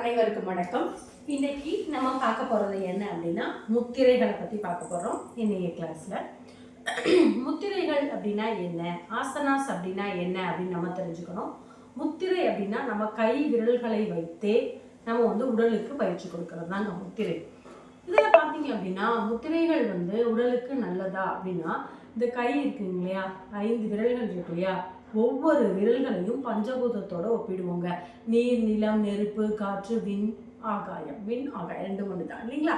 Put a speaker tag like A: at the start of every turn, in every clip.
A: அனைவருக்கும் வணக்கம். இன்னைக்கு நம்ம பார்க்க போகிறது என்ன அப்படின்னா முத்திரைகளை பற்றி பார்க்க போகிறோம் இன்றைய கிளாஸில் முத்திரைகள் அப்படின்னா என்ன? ஆசனாஸ் அப்படின்னா என்ன அப்படின்னு நம்ம தெரிஞ்சுக்கணும். முத்திரை அப்படின்னா நம்ம கை விரல்களை வைத்தே நம்ம வந்து உடலுக்கு பயிற்சி கொடுக்கறது தாங்க முத்திரை. இதில் பார்த்தீங்க அப்படின்னா முத்திரைகள் வந்து உடலுக்கு நல்லதா அப்படின்னா இந்த கை இருக்குங்க இல்லையா? ஐந்து விரல்கள் இருக்கு இல்லையா? ஒவ்வொரு விரல்களையும் பஞ்சபூதத்தோட ஒப்பிடுவோங்க. நீர் நிலம் நெருப்பு காற்று விண் ஆகாயம். விண் ஆகாயம் ரெண்டு ஒன்று தான் இல்லைங்களா?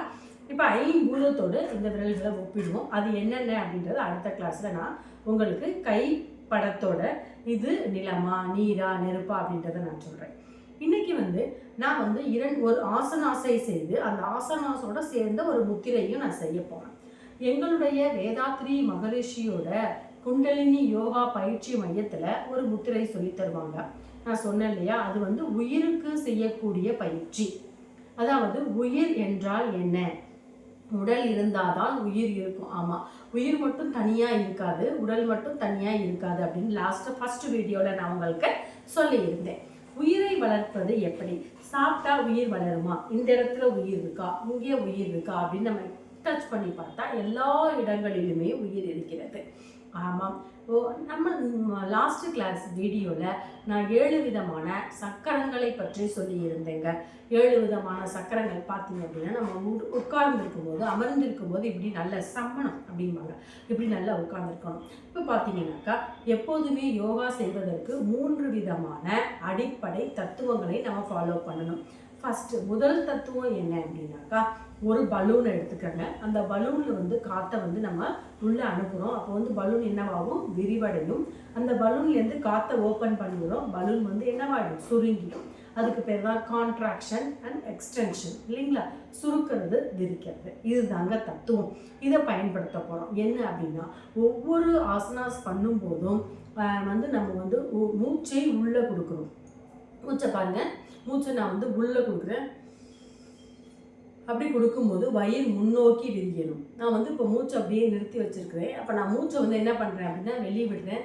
A: இப்போ ஐம்பூதத்தோடு இந்த விரல்களை ஒப்பிடுவோம். அது என்னென்ன அப்படின்றது அடுத்த கிளாஸில் நான் உங்களுக்கு கை படத்தோட இது நிலமா நீரா நெருப்பா அப்படின்றத நான் சொல்கிறேன் இன்னைக்கு வந்து நான் வந்து இரண்டு ஒரு ஆசனாசை செய்து அந்த ஆசனாசோட சேர்ந்த ஒரு முத்திரையும் நான் செய்ய போகிறேன் எங்களுடைய வேதாத்ரி மகரிஷியோட குண்டலினி யோகா பயிற்சி மையத்தில் ஒரு முத்திரை சொல்லி தருவாங்க. நான் சொன்னேன் இல்லையா? அது வந்து உயிருக்கு செய்யக்கூடிய பயிற்சி. அதாவது உயிர் என்றால் என்ன? உடல் இருந்தாதான் உயிர் இருக்கும். ஆமாம் உயிர் மட்டும் தனியாக இருக்காது உடல் மட்டும் தனியாக இருக்காது அப்படின்னு லாஸ்ட்டு ஃபர்ஸ்ட் வீடியோவில் நான் உங்களுக்கு சொல்லியிருந்தேன். உயிரை வளர்ப்பது எப்படி? சாப்பிட்டா உயிர் வளருமா? இந்த இடத்துல உயிர் இருக்கா? இங்கே உயிர் இருக்கா? அப்படின்னு நம்ம டச் பண்ணி பார்த்தா எல்லா இடங்களிலுமே உயிர் இருக்கிறது. ஆமாம் ஓ நம்ம லாஸ்ட் கிளாஸ் வீடியோவில் நான் ஏழு விதமான சக்கரங்களை பற்றி சொல்லியிருந்தேங்க. ஏழு விதமான சக்கரங்கள் பார்த்தீங்க அப்படின்னா நம்ம உட்கார்ந்துருக்கும் போது அமர்ந்திருக்கும் போது இப்படி நல்ல சம்மணம் அப்படிம்பாங்க. இப்படி நல்லா உட்கார்ந்துருக்கணும். இப்போ பார்த்தீங்கன்னாக்கா எப்போதுமே யோகா செய்வதற்கு மூன்று விதமான அடிப்படை தத்துவங்களை நம்ம ஃபாலோ பண்ணணும். ஃபஸ்ட்டு முதல் தத்துவம் என்ன அப்படின்னாக்கா ஒரு பலூனை எடுத்துக்கோங்க. அந்த பலூனில் வந்து காற்றை வந்து நம்ம உள்ளே அனுப்புகிறோம் அப்போ வந்து பலூன் என்னவாகும்? விரிவடையும். அந்த பலூன்லேருந்து காற்றை ஓப்பன் பண்ணுகிறோம் பலூன் வந்து என்னவாகிடும் சுருங்கிடும். அதுக்கு பேர் தான் கான்ட்ராக்ஷன் அண்ட் எக்ஸ்டென்ஷன் இல்லைங்களா? சுருக்கிறது விரிக்கிறது. இதுதாங்க தத்துவம். இதை பயன்படுத்த போகிறோம் என்ன அப்படின்னா ஒவ்வொரு ஆசனாஸ் பண்ணும்போதும் வந்து நம்ம வந்து மூச்சை உள்ளே கொடுக்குறோம். மூச்சை பாருங்கள் மூச்சை நான் வந்து உள்ளே கொடுக்குறேன். அப்படி கொடுக்கும்போது வயிறு முன்னோக்கி விரியணும். நான் வந்து இப்போ மூச்சை அப்படியே நிறுத்தி வச்சிருக்கிறேன். அப்போ நான் மூச்சை வந்து என்ன பண்ணுறேன் அப்படின்னா வெளியே விடுறேன்.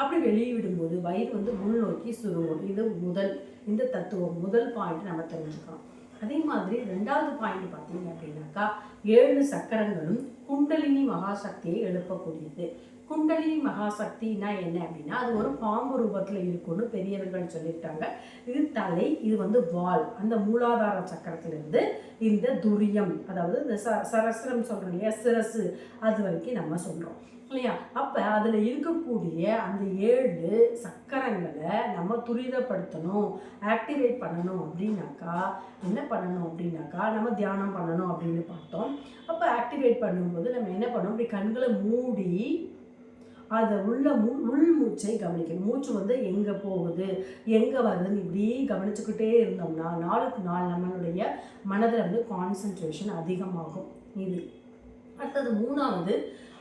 A: அப்படி வெளியே விடும்போது வயிறு வந்து உள்நோக்கி சுருங்கும் இது முதல் இந்த தத்துவம் முதல் பாயிண்ட் நம்ம தெரிஞ்சுக்கிறோம் அதே மாதிரி ரெண்டாவது பாயிண்ட் பார்த்தீங்க அப்படின்னாக்கா ஏழு சக்கரங்களும் குண்டலினி மகாசக்தியை எழுப்பக்கூடியது. குண்டலினி மகாசக்தினா என்ன அப்படின்னா அது ஒரு பாம்பு ரூபத்தில் இருக்கும்னு பெரியவர்கள் சொல்லியிருக்காங்க. இது தலை இது வந்து வால். அந்த மூலாதார சக்கரத்திலிருந்து இந்த துரியம் அதாவது இந்த ச சரஸ்ரம் சொல்கிறோம் இல்லையா சிரசு அது வரைக்கும் நம்ம சொல்கிறோம் இல்லையா? அப்போ அதில் இருக்கக்கூடிய அந்த ஏழு சக்கரங்களை நம்ம துரிதப்படுத்தணும் ஆக்டிவேட் பண்ணணும் அப்படின்னாக்கா என்ன பண்ணணும் அப்படின்னாக்கா நம்ம தியானம் பண்ணணும் அப்படின்னு பார்த்தோம். அப்போ ஆக்டிவேட் பண்ணும்போது நம்ம என்ன பண்ணோம்? இப்படி கண்களை மூடி அதை உள்ள மு உள் மூச்சை கவனிக்கணும். மூச்சு வந்து எங்கே போகுது? எங்கே வருதுன்னு இப்படி கவனிச்சுக்கிட்டே இருந்தோம்னா நாளுக்கு நாள் நம்மளுடைய மனதில் வந்து கான்சன்ட்ரேஷன் அதிகமாகும். இது. அடுத்தது மூணாவது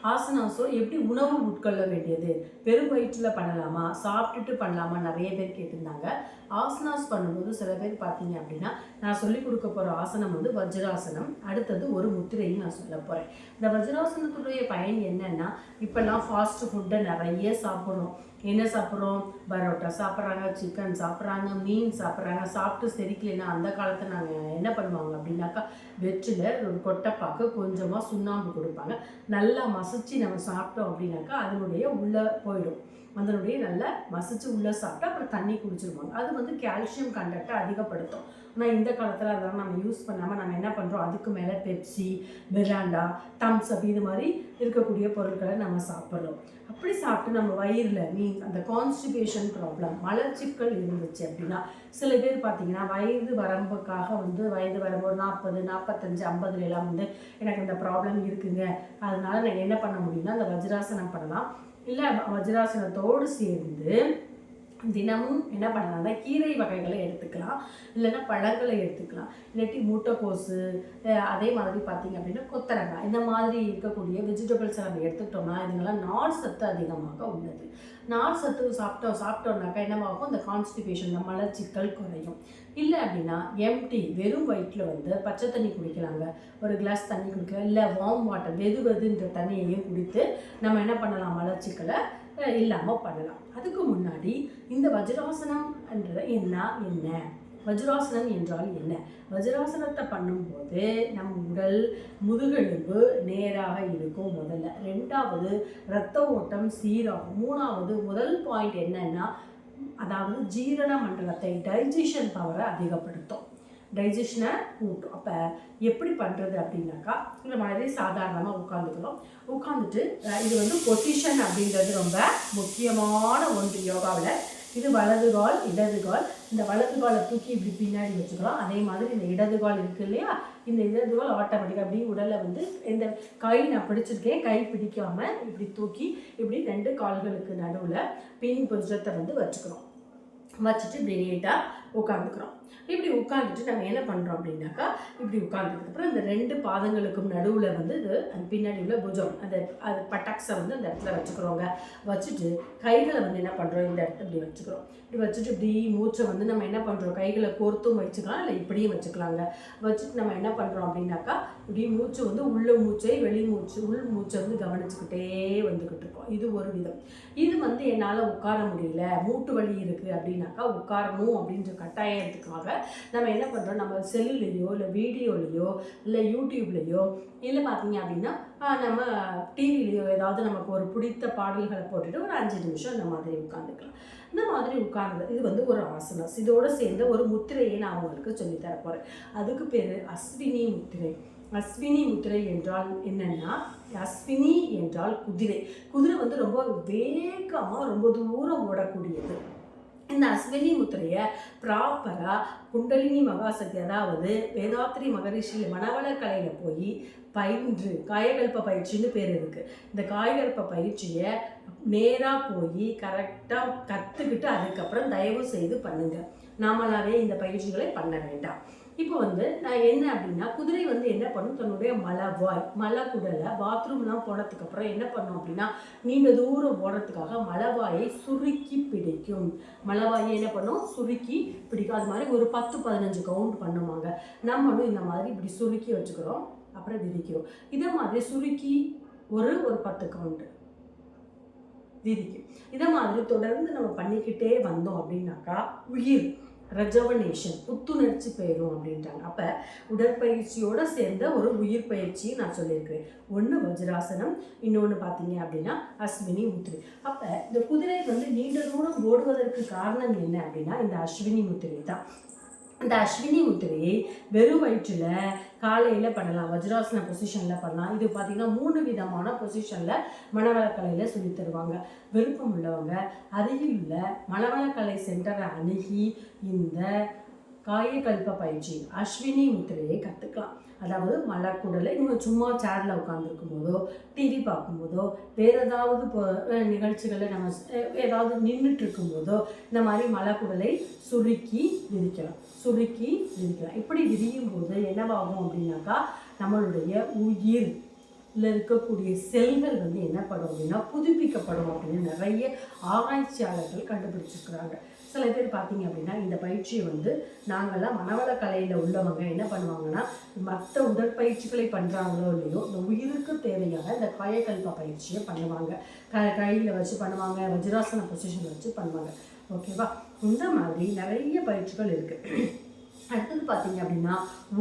A: ஆசனாஸோ எப்படி உணவு உட்கொள்ள வேண்டியது? பெரும் வயிற்றில் பண்ணலாமா? சாப்பிட்டுட்டு பண்ணலாமா? நிறைய பேர் கேட்டிருந்தாங்க. ஆசனாஸ் பண்ணும்போது சில பேர் பார்த்தீங்க அப்படின்னா நான் சொல்லிக் கொடுக்க போகிற ஆசனம் வந்து வஜ்ராசனம். அடுத்தது ஒரு முத்திரையும் நான் சொல்ல போகிறேன் இந்த வஜ்ராசனத்துடைய பயன் என்னென்னா இப்போல்லாம் ஃபாஸ்ட் ஃபுட்டை நிறைய சாப்பிட்றோம் என்ன சாப்பிட்றோம்? பரோட்டா சாப்பிட்றாங்க சிக்கன் சாப்பிட்றாங்க மீன் சாப்பிட்றாங்க சாப்பிட்டு செரிக்கலைன்னா அந்த காலத்தில் நாங்கள் என்ன பண்ணுவாங்க அப்படின்னாக்கா வெற்றில ஒரு கொட்டைப்பாக்கு கொஞ்சமாக சுண்ணாம்பு கொடுப்பாங்க. நல்லா மசிச்சு நம்ம சாப்பிட்டோம் அப்படின்னாக்கா அதனுடைய உள்ளே போயிடும். அதனுடைய நல்லா மசிச்சு உள்ளே சாப்பிட்டு அப்புறம் தண்ணி குடிச்சிருவாங்க. அது வந்து கால்சியம் கண்டக்டை அதிகப்படுத்தும். ஆனால் இந்த காலத்தில் அதெல்லாம் நம்ம யூஸ் பண்ணாமல் நம்ம என்ன பண்ணுறோம் அதுக்கு மேலே பெப்சி மிராண்டா தம்ஸ் அப் இது மாதிரி இருக்கக்கூடிய பொருட்களை நம்ம சாப்பிட்றோம். அப்படி சாப்பிட்டு நம்ம வயிறில் மீன் அந்த கான்ஸ்டிபேஷன் ப்ராப்ளம் மலச்சிக்கல் இருந்துச்சு அப்படின்னா சில பேர் பார்த்தீங்கன்னா வயது வரம்புக்காக வந்து வயது வரம்பு ஒரு நாற்பது நாற்பத்தஞ்சு ஐம்பதுல எல்லாம் வந்து எனக்கு இந்த ப்ராப்ளம் இருக்குங்க. அதனால நான் என்ன பண்ண முடியும்னா அந்த வஜ்ராசனம் பண்ணலாம். இல்லை வஜ்ராசனத்தோடு சேர்ந்து தினமும் என்ன பண்ணலாம்னா கீரை வகைகளை எடுத்துக்கலாம். இல்லைன்னா பழங்களை எடுத்துக்கலாம். இல்லாட்டி முட்டைக்கோசு அதே மாதிரி பார்த்திங்க அப்படின்னா கொத்தரங்காய். இந்த மாதிரி இருக்கக்கூடிய வெஜிடபிள்ஸை நம்ம எடுத்துக்கிட்டோம்னா இதுங்கெல்லாம் நார் சத்து அதிகமாக உள்ளது. நார் சத்து சாப்பிட்டோம் சாப்பிட்டோம்னாக்கா என்னவாகும்? இந்த கான்ஸ்டிபேஷன் இந்த மலச்சிக்கல் குறையும். இல்லை அப்படின்னா எம்டி வெறும் வயிற்றில் வந்து பச்சை தண்ணி குடிக்கலாங்க. ஒரு கிளாஸ் தண்ணி குடிக்கலாம் இல்லை வார்ம் வாட்டர் வெது வெதுன்ற தண்ணியையும் குடித்து நம்ம என்ன பண்ணலாம்? மலச்சிக்கலை இல்லாமல் பண்ணலாம் அதுக்கு முன்னாடி இந்த வஜ்ராசனம் என்ற என்ன? என்ன? வஜ்ராசனம் என்றால் என்ன? வஜ்ராசனத்தை பண்ணும்போது நம் உடல் முதுகெலும்பு நேராக இருக்கும் முதல்ல. ரெண்டாவது இரத்த ஓட்டம் சீராகும். மூணாவது முதல் பாயிண்ட் என்னன்னா அதாவது ஜீரண மண்டலத்தை டைஜஷன் பவரை அதிகப்படுத்தும். டைஜஷனை கூட்டும். அப்போ எப்படி பண்ணுறது அப்படின்னாக்கா இந்த மாதிரி சாதாரணமாக உட்காந்துக்கிறோம் உட்காந்துட்டு இது வந்து பொசிஷன் அப்படின்றது ரொம்ப முக்கியமான ஒன்று யோகாவில். இது வலது கால் இடது கால். இந்த வலது காலை தூக்கி இப்படி பின்னாடி வச்சுக்கலாம் அதே மாதிரி இந்த இடது கால் இருக்கு இல்லையா? இந்த இடது கால் ஆட்டோமேட்டிக்காக அப்படி உடலை வந்து இந்த கை நான் பிடிச்சிருக்கேன் கை பிடிக்காமல் இப்படி தூக்கி இப்படி ரெண்டு கால்களுக்கு நடுவில் பின் புஜத்தை வந்து வச்சுக்கிறோம் வச்சுட்டு இப்படி நீட்டாக உட்காந்துக்கிறோம் இப்படி உட்காந்துட்டு நம்ம என்ன பண்ணுறோம் அப்படின்னாக்கா இப்படி உட்காந்துக்கப்புறம் இந்த ரெண்டு பாதங்களுக்கும் நடுவில் வந்து இது பின்னாடி உள்ள புஜம் அந்த அது பட்டாக்ஸை வந்து அந்த இடத்துல வச்சுக்கிறோங்க. வச்சுட்டு கைகளை வந்து என்ன பண்ணுறோம் இந்த இடத்துல இப்படி வச்சுக்கிறோம். இப்படி வச்சுட்டு இப்படி மூச்சை வந்து நம்ம என்ன பண்ணுறோம் கைகளை கோர்த்தும் வச்சுக்கலாம் இல்லை இப்படியும் வச்சுக்கலாங்க. வச்சுட்டு நம்ம என்ன பண்ணுறோம் அப்படின்னாக்கா இப்படி மூச்சு வந்து உள்ள மூச்சை வெளி மூச்சு உள் மூச்சை வந்து கவனிச்சுக்கிட்டே வந்துக்கிட்டு இருக்கோம். இது ஒரு விதம். இது வந்து என்னால் உட்கார முடியல. மூட்டு வலி இருக்குது அப்படின்னாக்கா உட்காரணும் அப்படின்ற காரணமாக நம்ம என்ன பண்ணுறோம் நம்ம செல்லுலேயோ இல்லை வீடியோலேயோ இல்லை யூடியூப்லேயோ இல்லை பார்த்தீங்க அப்படின்னா நம்ம டிவிலேயோ ஏதாவது நமக்கு ஒரு பிடித்த பாடல்களை போட்டுட்டு ஒரு அஞ்சு நிமிஷம் இந்த மாதிரி உட்காந்துக்கலாம். இந்த மாதிரி உட்கார்ந்து இது வந்து ஒரு ஆசனம். இதோடு சேர்ந்த ஒரு முத்திரையை நான் உங்களுக்கு சொல்லித் அதுக்கு பேர் அஸ்வினி முத்திரை. அஸ்வினி முத்திரை என்றால் என்னென்னா அஸ்வினி என்றால் குதிரை. குதிரை வந்து ரொம்ப வேகமாக ரொம்ப தூரம் ஓடக்கூடியது. இந்த அஸ்வினி முத்திரையை ப்ராப்பராக குண்டலினி மகாசக்தி அதாவது வேதாத்ரி மகரிஷி மணவள கலையில் போய் பயின்று காயகல்ப பயிற்சின்னு பேர் இருக்குது இந்த காயகல்ப பயிற்சியை நேராக போய் கரெக்டாக கற்றுக்கிட்டு அதுக்கப்புறம் தயவு செய்து பண்ணுங்கள் நாமளாவே இந்த பயிற்சிகளை பண்ண வேண்டாம். இப்போ வந்து நான் என்ன அப்படின்னா குதிரை வந்து என்ன பண்ணும்? தன்னுடைய மலவாய் குடலை பாத்ரூம்லாம் போனதுக்கு அப்புறம் என்ன பண்ணும் அப்படின்னா நீண்ட தூரம் போடுறதுக்காக மலைவாயை சுருக்கி பிடிக்கும். மலவாயை என்ன பண்ணும்? சுருக்கி பிடிக்கும். அது மாதிரி ஒரு பத்து பதினஞ்சு கவுண்ட் பண்ணுவாங்க. நம்மளும் இந்த மாதிரி இப்படி சுருக்கி வச்சுக்கிறோம். அப்புறம் விரிக்கிறோம் இதே மாதிரி சுருக்கி ஒரு ஒரு பத்து கவுண்ட் விதிக்கும் இதை மாதிரி தொடர்ந்து நம்ம பண்ணிக்கிட்டே வந்தோம் அப்படின்னாக்கா உயிர் ரெஜவனேஷன் புத்துணர்ச்சி பெயரும் அப்படின்றாங்க. அப்போ உடற்பயிற்சியோடு சேர்ந்த ஒரு உயிர் பயிற்சியை நான் சொல்லியிருக்கிறேன். ஒன்று வஜ்ராசனம் இன்னொன்று பார்த்தீங்க அப்படின்னா அஸ்வினி முத்திரை. அப்போ இந்த குதிரை வந்து நீண்ட தூரம் ஓடுவதற்கு காரணம் என்ன அப்படின்னா இந்த அஸ்வினி முத்திரை தான். இந்த அஸ்வினி முத்திரையை வெறும் வயிற்றில் காலையில் பண்ணலாம். வஜ்ராசன பொசிஷனில் பண்ணலாம். இது பார்த்திங்கன்னா மூணு விதமான பொசிஷனில் மணவளக்கலையில் சொல்லித் தருவாங்க. விருப்பம் உள்ளவங்க அருகில் உள்ள மணவளக்கலை சென்டரை அணுகி இந்த காயகல்ப பயிற்சி. அஸ்வினி முத்திரையை கற்றுக்கலாம் அதாவது மலக்குடலை நீங்கள் சும்மா சேரில் உட்காந்துருக்கும் போதோ டிவி பார்க்கும்போதோ வேறு ஏதாவது இப்போ நிகழ்ச்சிகளில் நம்ம ஏதாவது நின்றுட்டு இருக்கும்போதோ இந்த மாதிரி மலக்குடலை சுருக்கி விரிக்கலாம். சுருக்கி விரிக்கலாம். இப்படி விரியும் போது என்னவாகும் அப்படின்னாக்கா நம்மளுடைய உயிர் இருக்கக்கூடிய செல்கள் வந்து என்ன படும் அப்படின்னா புதுப்பிக்கப்படும் அப்படின்னு நிறைய ஆராய்ச்சியாளர்கள் கண்டுபிடிச்சிருக்கிறாங்க. சில பேர் பார்த்தீங்க அப்படின்னா இந்த பயிற்சியை வந்து நாங்கள்லாம் மனவள கலையில் உள்ளவங்க என்ன பண்ணுவாங்கன்னா மற்ற உடற்பயிற்சிகளை பண்ணுறாங்களோ இல்லையோ இந்த உயிருக்கு தேவையான இந்த காயக்கல்ப பயிற்சியை பண்ணுவாங்க. க கையில் வச்சு பண்ணுவாங்க வஜ்ராசன பொசிஷன் வச்சு பண்ணுவாங்க. ஓகேவா இந்த மாதிரி நிறைய பயிற்சிகள் இருக்குது அடுத்தது பார்த்தீங்க அப்படின்னா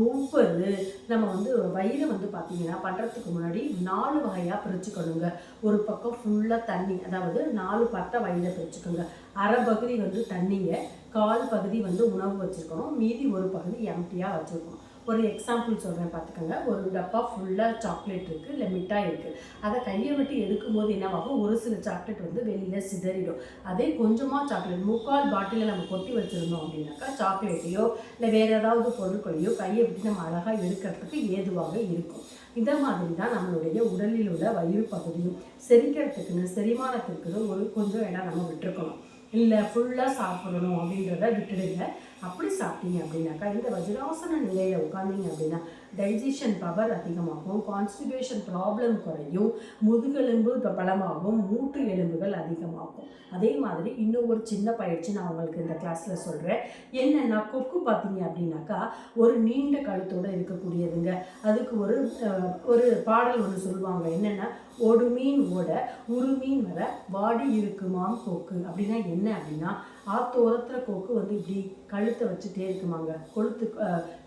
A: ஒவ்வொரு நம்ம வந்து வயிறு வந்து பார்த்தீங்கன்னா பண்ணுறதுக்கு முன்னாடி நாலு வகையாக பிரிச்சுக்கணுங்க. ஒரு பக்கம் ஃபுல்லாக தண்ணி அதாவது நாலு பட்டை வயிறை பிரிச்சுக்கோங்க. அரை பகுதி வந்து தண்ணிங்க கால் பகுதி வந்து உணவு வச்சுருக்கணும். மீதி ஒரு பகுதி எம்டியாக வச்சுருக்கணும். ஒரு எக்ஸாம்பிள் சொல்கிறேன் பார்த்துக்கோங்க. ஒரு டப்பா ஃபுல்லாக சாக்லேட் இருக்குது இல்லை மிட்டாய் இருக்குது அதை கையை விட்டு எடுக்கும்போது என்னவாகும்? ஒரு சில சாக்லேட் வந்து வெளியில் சிதறிடும். அதே கொஞ்சமாக சாக்லேட் முக்கால் பாட்டிலில் நம்ம கொட்டி வச்சுருந்தோம் அப்படின்னாக்கா சாக்லேட்டையோ இல்லை வேறு ஏதாவது பொருட்களையோ கையை விட்டு நம்ம அழகாக எடுக்கிறதுக்கு ஏதுவாக இருக்கும். இந்த மாதிரி தான் நம்மளுடைய உடலில் உள்ள வயிறு பகுதியும் செரிக்கிறதுக்குன்னு செரிமானத்துக்குன்னு ஒரு கொஞ்சம் இடம் நம்ம விட்டுருக்கணும். இல்லை ஃபுல்லாக சாப்பிடணும் அப்படின்றத விட்டுடுங்க. அப்படி சாப்பிட்டீங்க அப்படின்னாக்கா இந்த வஜ்ராசன நிலையில் உட்காந்தீங்க அப்படின்னா டைஜஷன் பவர் அதிகமாகும் கான்ஸ்டிபேஷன் ப்ராப்ளம் குறையும் முதுகெலும்பு பலமாகும் மூட்டு எலும்புகள் அதிகமாகும். அதே மாதிரி இன்னும் ஒரு சின்ன பயிற்சி நான் உங்களுக்கு இந்த கிளாஸில் சொல்கிறேன் என்னென்னா கொக்கு பார்த்தீங்க அப்படின்னாக்கா ஒரு நீண்ட கழுத்தோடு இருக்கக்கூடியதுங்க. அதுக்கு ஒரு ஒரு பாடல் ஒன்று சொல்லுவாங்க. என்னென்னா ஒரு மீன் ஓட ஒரு மீன் வர வாடி இருக்குமாம் கொக்கு. அப்படின்னா என்ன அப்படின்னா ஆத்தோரத்தில் கொக்கு வந்து இப்படி கழுத்தை வச்சுட்டே இருக்குமாங்க. கொழுத்து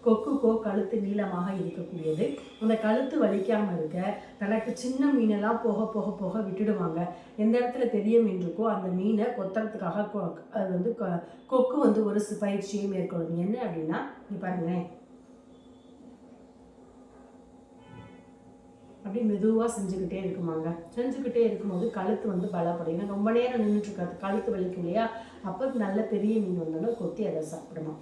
A: கொக்குக்கோ கழுத்து நீளமாக இருக்கக்கூடியது. அந்த கழுத்து வலிக்காமல் இருக்க தனக்கு சின்ன மீனெல்லாம் போக போக போக விட்டுடுவாங்க. எந்த இடத்துல தெரியும் மீன் இருக்கோ அந்த மீனை கொத்துறதுக்காக கொ- அது வந்து கொ- கொக்கு வந்து ஒரு பயிற்சியை மேற்கொள்ளும். என்ன அப்படின்னா நீ பாருங்களேன். அப்படி மெதுவாக செஞ்சுக்கிட்டே இருக்குமாங்க. செஞ்சுக்கிட்டே இருக்கும்போது கழுத்து வந்து பலப்படையும். ரொம்ப நேரம் நின்றுட்டு இருக்காது. கழுத்து வலிக்கும் இல்லையா? அப்போ நல்ல பெரிய மீன் வந்தாலும் கொத்தி அதை சாப்பிடணும்.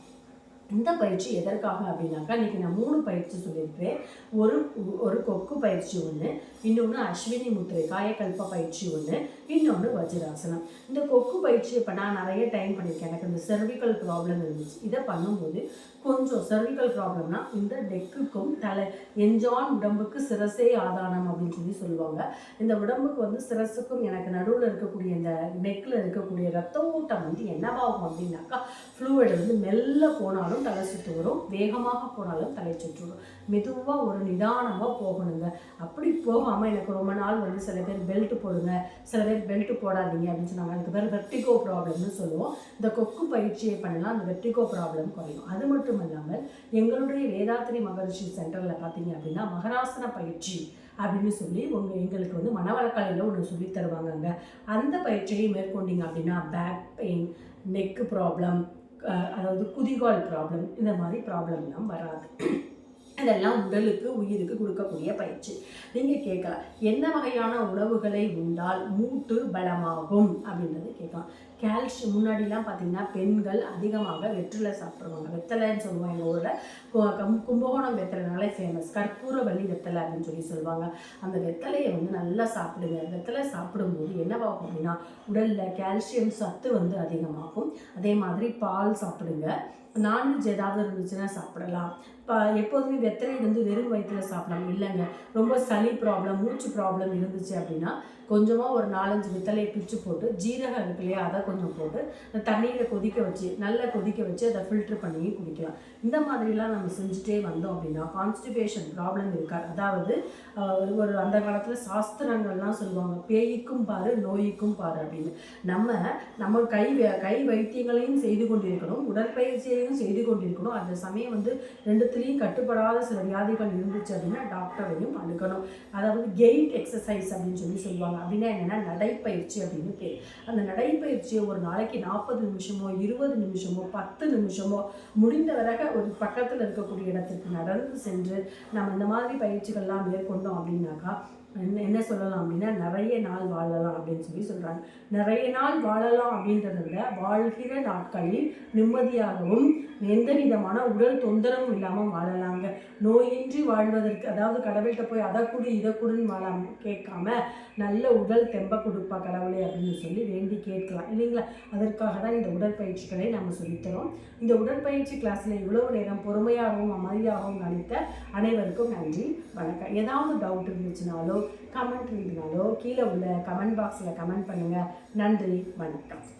A: இந்த பயிற்சி எதற்காக அப்படின்னாக்கா இன்றைக்கி நான் மூணு பயிற்சி சொல்லியிருப்பேன் ஒரு ஒரு கொக்கு பயிற்சி ஒன்று இன்னொன்று அஸ்வினி முத்திரை காயக்கல்ப பயிற்சி ஒன்று இன்னொன்று வஜ்ராசனம். இந்த கொக்கு பயிற்சி இப்போ நான் நிறைய டைம் பண்ணியிருக்கேன். எனக்கு இந்த செர்விக்கல் ப்ராப்ளம் இருந்துச்சு. இதை பண்ணும்போது கொஞ்சம் செர்விக்கல் ப்ராப்ளம்னா இந்த டெக்குக்கும் தலை எஞ்சான் உடம்புக்கு சிரசே ஆதானம் அப்படின்னு சொல்லி சொல்லுவாங்க. இந்த உடம்புக்கு வந்து சிரசுக்கும் எனக்கு நடுவில் இருக்கக்கூடிய இந்த நெக்கில் இருக்கக்கூடிய ரத்த ஓட்டம் வந்து என்னவாகும் அப்படின்னாக்கா ஃப்ளூயிட் வந்து மெல்ல போனாலும் தலை சுற்று வரும் வேகமாக போனாலும் தலை சுற்று வரும் மெதுவாக ஒரு நிதானமாக போகணுங்க. அப்படி போகாமல் எனக்கு ரொம்ப நாள் வந்து சில பேர் பெல்ட் போடுங்க சில பேர் பெல்ட் போடாதீங்க அப்படின்னு சொன்னாங்க. அதுக்கு பேர் வெர்டிகோ ப்ராப்ளம்னு சொல்லுவோம். இந்த கொக்கு பயிற்சியை பண்ணலாம் அந்த வெர்டிகோ ப்ராப்ளம் குறையும். அது மட்டும் இல்லாமல் எங்களுடைய வேதாத்திரி மகரிஷி சென்டரில் பார்த்தீங்க அப்படின்னா மகராசன பயிற்சி அப்படின்னு சொல்லி உங்கள் எங்களுக்கு வந்து மனவளக்கலையில் ஒன்று சொல்லி தருவாங்கங்க. அந்த பயிற்சியை மேற்கொண்டீங்க அப்படின்னா பேக் பெயின் நெக்கு ப்ராப்ளம் அதாவது குதிகால் ப்ராப்ளம் இந்த மாதிரி ப்ராப்ளம்லாம் வராது. இதெல்லாம் உடலுக்கு உயிருக்கு கொடுக்கக்கூடிய பயிற்சி. நீங்கள் கேட்கலாம் என்ன வகையான உணவுகளை உண்டால் மூட்டு பலமாகும்? அப்படின்றது கேட்கலாம். கால்சியம் முன்னாடிலாம் பார்த்தீங்கன்னா பெண்கள் அதிகமாக வெற்றிலை சாப்பிடுவாங்க. வெத்தலைன்னு சொல்லுவாங்க ஊரில். கம்- கும்பகோணம் வெத்தலைனாலே ஃபேமஸ் கற்பூரவள்ளி வெத்தலை அப்படின்னு சொல்லி சொல்லுவாங்க. அந்த வெத்தலையை வந்து நல்லா சாப்பிடுங்க. வெத்தலை சாப்பிடும்போது என்னவாகும் அப்படின்னா உடலில் கால்சியம் சத்து வந்து அதிகமாகும். அதே மாதிரி பால் சாப்பிடுங்க. நான்வெஜ் ஏதாவது இருந்துச்சுன்னா சாப்பிடலாம். இப்போ எப்போதுமே வெத்தலை வந்து வெறும் வயிற்றில் சாப்பிடலாம் இல்லைங்க. ரொம்ப சளி ப்ராப்ளம் மூச்சு ப்ராப்ளம் இருந்துச்சு அப்படின்னா கொஞ்சமாக ஒரு நாலஞ்சு வெத்தலையை பிச்சு போட்டு ஜீரகம் இருக்கு இல்லையா அதை கொஞ்சம் போட்டு தண்ணியில் கொதிக்க வச்சு நல்லா கொதிக்க வச்சு அதை ஃபில்டர் பண்ணி குடிக்கலாம். இந்த மாதிரிலாம் நம்ம செஞ்சுட்டே வந்தோம் அப்படின்னா கான்ஸ்டிபேஷன் ப்ராப்ளம் இருக்காது. அதாவது ஒரு அந்த காலத்தில் சாஸ்திரங்கள்லாம் சொல்லுவாங்க பேய்க்கும் பாரு நோய்க்கும் பாரு அப்படின்னு. நம்ம நம்ம கை கை வைத்தியங்களையும் செய்து கொண்டிருக்கணும் உடற்பயிற்சியையும் செய்து கொண்டிருக்கணும். அந்த சமயம் வந்து ரெண்டுத்துலேயும் கட்டுப்படாத சில வியாதிகள் இருந்துச்சு அப்படின்னா டாக்டரையும் அணுகணும். அதாவது கெயிட் எக்ஸசைஸ் அப்படின்னு சொல்லி சொல்லுவாங்க. அப்படின்னா என்னென்னா நடைப்பயிற்சி அப்படின்னு பேர். அந்த நடைப்பயிற்சி நடைப்பயிற்சியை ஒரு நாளைக்கு நாற்பது நிமிஷமோ இருபது நிமிஷமோ பத்து நிமிஷமோ முடிந்த வரைக ஒரு பக்கத்தில் இருக்கக்கூடிய இடத்துக்கு நடந்து சென்று நம்ம இந்த மாதிரி பயிற்சிகள்லாம் மேற்கொண்டோம் அப்படின்னாக்கா என்ன என்ன சொல்லலாம் அப்படின்னா நிறைய நாள் வாழலாம் அப்படின்னு சொல்லி சொல்கிறாங்க நிறைய நாள் வாழலாம் அப்படின்றத விட வாழ்கிற நாட்களில் நிம்மதியாகவும் எந்த விதமான உடல் தொந்தரவும் இல்லாமல் வாழலாங்க. நோயின்றி வாழ்வதற்கு அதாவது கடவுள்கிட்ட போய் அதை கொடு இதை கொடுன்னு வாழாம கேட்காம நல்ல உடல் தெம்ப கொடுப்பா கடவுளே அப்படின்னு சொல்லி வேண்டி கேட்கலாம். இல்லைங்களா? அதற்காக தான் இந்த உடற்பயிற்சிகளை நம்ம சொல்லித்தரோம். இந்த உடற்பயிற்சி கிளாஸில் இவ்வளவு நேரம் பொறுமையாகவும் அமைதியாகவும் கணித்த அனைவருக்கும் நன்றி வணக்கம். ஏதாவது டவுட் இருந்துச்சுனாலோ கமெண்ட் இருந்தாலோ கீழே உள்ள கமெண்ட் பாக்ஸில் கமெண்ட் பண்ணுங்கள் நன்றி வணக்கம்.